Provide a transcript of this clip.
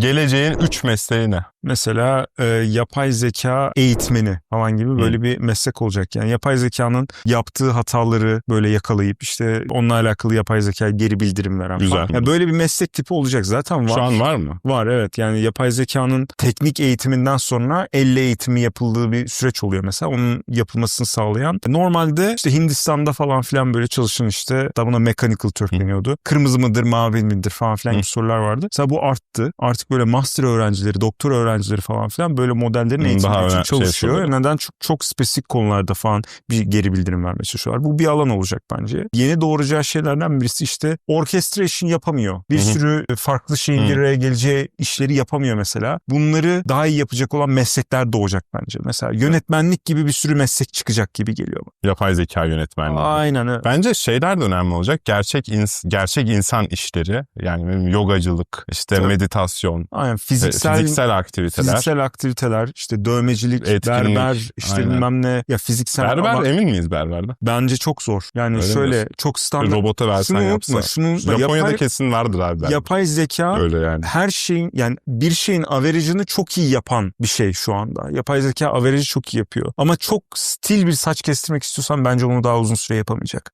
Geleceğin 3 mesleği ne? Mesela e, yapay zeka eğitmeni falan gibi böyle bir meslek olacak. Yani yapay zekanın yaptığı hataları böyle yakalayıp işte onunla alakalı yapay zekaya geri bildirim veren Güzel. falan. Yani böyle bir meslek tipi olacak zaten var. Şu an var mı? Var evet yani yapay zekanın teknik eğitiminden sonra elle eğitimi yapıldığı bir süreç oluyor mesela onun yapılmasını sağlayan. Normalde işte Hindistan'da falan filan böyle çalışan işte da buna mechanical turk deniyordu. Kırmızı mıdır mavi midir falan filan gibi sorular vardı. Mesela bu arttı. Artık böyle master öğrencileri, doktor öğrencileri falan filan böyle modellerin daha için şey çalışıyor. yapıyorlar. Neden? Çok, çok spesifik konularda falan bir geri bildirim vermeye çalışıyorlar. Bu bir alan olacak bence. Yeni doğuracağı şeylerden birisi işte orchestration yapamıyor. Bir Hı hı. sürü farklı şeyin bir araya geleceği işleri yapamıyor mesela. Bunları daha iyi yapacak olan meslekler doğacak bence. Mesela yönetmenlik gibi bir sürü meslek çıkacak gibi geliyor. bana. Yapay zeka yönetmenliği. Aynen öyle. Bence şeyler de önemli olacak. Gerçek ins- gerçek insan işleri yani yogacılık, işte Tabii. meditasyon, Aynen e, fiziksel fiziksel aktiviteler. fiziksel aktiviteler, işte dövmecilik, Etkinlik, berber, işte aynen. bilmem ne ya fiziksel Berber ama emin miyiz berberde? bence çok zor. Yani Öyle şöyle diyorsun? çok standart. Robota versen Şunu yapsa. unutma, şunu unutma. Japonya'da Yapay, kesin vardır abi berber. yapay zeka Öyle yani. her şeyin yani bir şeyin average'ını çok iyi yapan bir şey şu anda. Yapay zeka average'i çok iyi yapıyor. Ama çok stil bir saç kestirmek istiyorsan bence onu daha uzun süre yapamayacak.